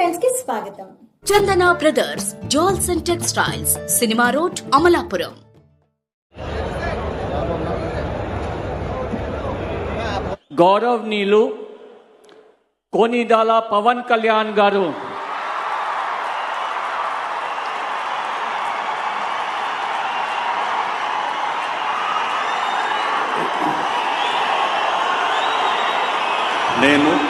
స్వాగతం. Chandana brothers jewels and textiles cinema road Amalapuram. గౌరవనీయులు కోనిదాల పవన్ కళ్యాణ్ గారు. నేను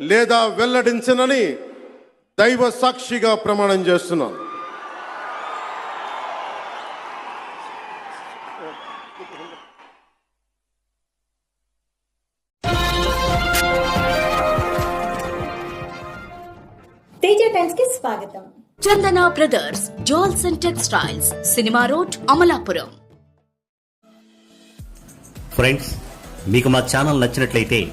లేదా వెల్లడించనని దైవ సాక్షిగా ప్రమాణం చేస్తున్నాను. స్వాగతం. Chandana brothers jewels and textiles cinema road Amalapuram. Friends మీకు మా ఛానల్ నచ్చినట్లయితే